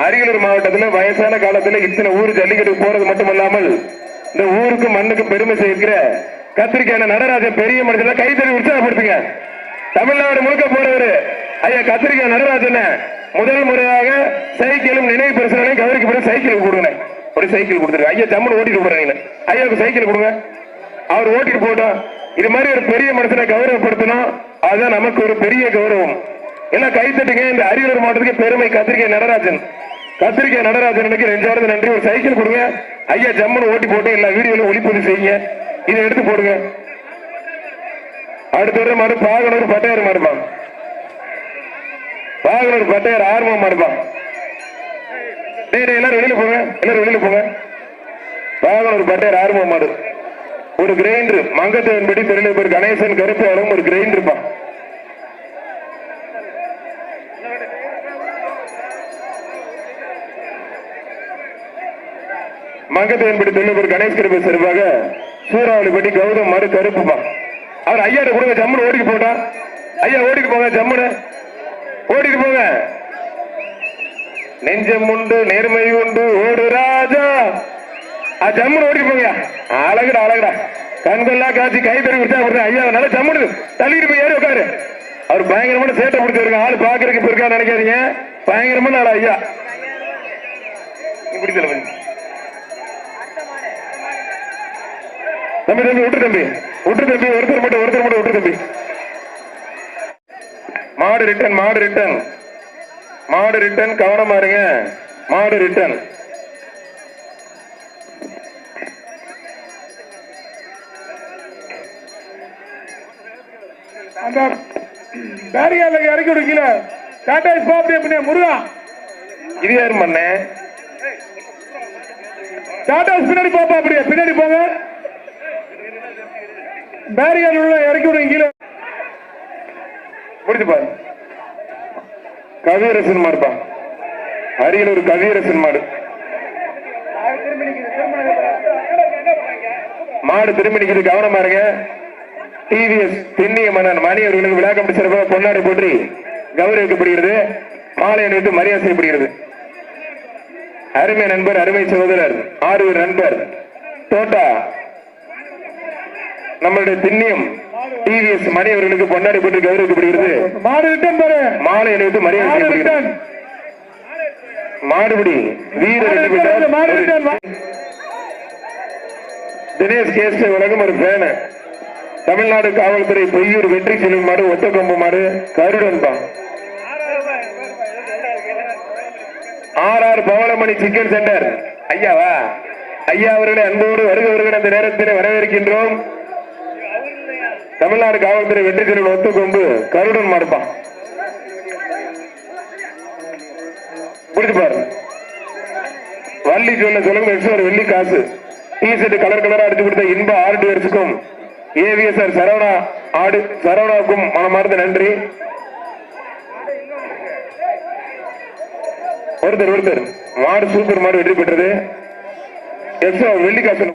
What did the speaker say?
அரியலூர் மாவட்டத்துல வயசான காலத்துல இத்தனை ஊர் ஜல்லிக்கட்டு போறது மட்டுமல்லாமல் இந்த ஊருக்கு மண்ணுக்கு பெருமை சேர்க்கிற கத்திரிக்கான நடராஜன் பெரிய மனுஷன் கைத்தறி உற்சாகப்படுத்துங்க. தமிழ்நாடு முழுக்க போறவரு. ஐயா கத்திரிக்காய் நடராஜன் முதல் முறையாக சைக்கிளும் நினைவு பரிசுகளையும் கவரிக்கு பிறகு சைக்கிள் கொடுங்க. ஒரு சைக்கிள் கொடுத்துருங்க. ஐயா ஜம்முன்னு ஓட்டிட்டு போறீங்க ஐயாவுக்கு சைக்கிள் கொடுங்க. அவர் ஓட்டிட்டு போட்டோம் இது மாதிரி ஒரு பெரிய மனுஷனை கௌரவப்படுத்தணும். அதுதான் நமக்கு ஒரு பெரிய கௌரவம். ஏன்னா கைத்தட்டுங்க இந்த அரியலூர் மாவட்டத்துக்கு பெருமை கத்திரிக்காய் நடராஜன். கத்திரிக்காய் நடராஜனுக்கு நெஞ்சார்ந்த நன்றி. ஒரு சைக்கிள் கொடுங்க. ஐயா ஜம்முன்னு ஓட்டி போட்டு எல்லா வீடியோலையும் ஒளிப்பதிவு செய்யுங்க. இதை எடுத்து போடுங்க. அடுத்த மாடு பாகனூர் பட்டையார் மாடுமா பாகனூர் பட்டையார் ஆர்வம் மாடுமா டேய் எல்லாரும் வெளியில போங்க. எல்லாரும் வெளியில போங்க. பாகனூர் பட்டையார் ஆர்வம் மாடு. ஒரு கிரைண்டர். மங்கத்தவன்படி தெரியல பேர் கணேசன் கருப்பு அழகும் ஒரு கிரைண்டர்ப்பா மங்கத்தவன்படி தொண்ணூறு கணேஷ் கிருப்பு சிறப்பாக சூறாவளிப்பட்டி கௌதம் மாடு கருப்புமா. அவர் ஐயா கொடுங்க ஜம்முன்னு ஓடிக்கு போட்டா. ஐயா ஓடிட்டு போங்க ஜம்முன்னு ஓடிட்டு போங்க. நெஞ்சம் உண்டு நேர்மை உண்டு ஓடு ராஜா. ஆ, ஜம்முன்னு ஓடி போங்க. அழகுடா அழகுடா. கண்கொள்ளா காட்சி கை தறி விட்டா விடுறேன் ஐயா நல்லா ஜம்முன்னு தள்ளிட்டு போய் ஏறி உட்காரு அவர் பயங்கரமான சேட்டை பிடிச்சிருக்க ஆள் பாக்குறதுக்கு இப்ப இருக்கா நினைக்காதீங்க. பயங்கரமான ஆள் ஐயா. இப்படி தலை தம்பி தம்பி விட்டு தம்பி. விட்டு தம்பி ஒருத்தர் மட்டும் ஒருத்தர் மட்டும் விட்டு தம்பி. மாடு ரிட்டன் மாடு ரிட்டன் மாடு ரிட்டன் கவனமா இருங்க மாடு ரிட்டன் அந்த பேரியால இறக்கி விடுக்கல டாடா இஸ் பாப்டி அப்படியே முருகா. இது யாரும் பண்ண டாடா பின்னாடி பாப்பா அப்படியே பின்னாடி போங்க. பேரியர் உள்ள இறக்கி விடுங்க கீழே. முடிச்சு பாரு. கவியரசன் மாடுப்பா. அரியலூர் கவியரசன் மாடு. மாடு திரும்பி கவனமா இருங்க. டிவிஎஸ் தென்னிய மன்னன் மணியவர்களுக்கு விழா சிறப்பாக பொன்னாடி போற்றி கௌரவிக்கப்படுகிறது. மாலை அணிவித்து மரியாதை செய்யப்படுகிறது. அருமை நண்பர் அருமை சகோதரர் ஆறுவர் நண்பர் தோட்டா. நம்மளுடைய திண்ணியம் டிவிஎஸ் மணி அவர்களுக்கு பொன்னாடை போற்றி கௌரவிக்கப்படுகிறது மாடு ரிட்டன் பாரு மாலை அணிவித்து மரியாதை ரிட்டன். மாடுபிடி மாடு தினேஷ் கேஸ்டே உலகம் ஒரு ஃபேனு தமிழ்நாடு காவல்துறை பொய்யூர் வெற்றி செல்லும் மாடு ஒத்தக்கொம்பு மாடு கருடன் தான் R R Pavalamani chicken centre. ஐயாவா? ஐயா அவர்களை அன்போடு வருக வருகிற அந்த நேரத்தில் வரவேற்கின்றோம். தமிழ்நாடு காவல்துறை வெற்றி செல்லும் ஒத்துக்கொண்டு கருடன் மறுப்பான் புரிஞ்சு பாரு வள்ளி சொல்ல சொல்லுங்க எக்ஸ்ட்ரா வெள்ளி காசு. டிஷர்ட் கலர் கலரா அடிச்சு கொடுத்த இன்ப ஆர்டிவர்ஸுக்கும் ஏவிஎஸ்ஆர் சரவணா ஆடு சரவணாவுக்கும் மனமார்ந்த நன்றி. ஒருத்தர் ஒருத்தர். மாடு சூப்பர் மாடு வெற்றி பெற்றது. எக்ஸ்ட்ரா வெள்ளிக்காசு வெள்ளி காசு.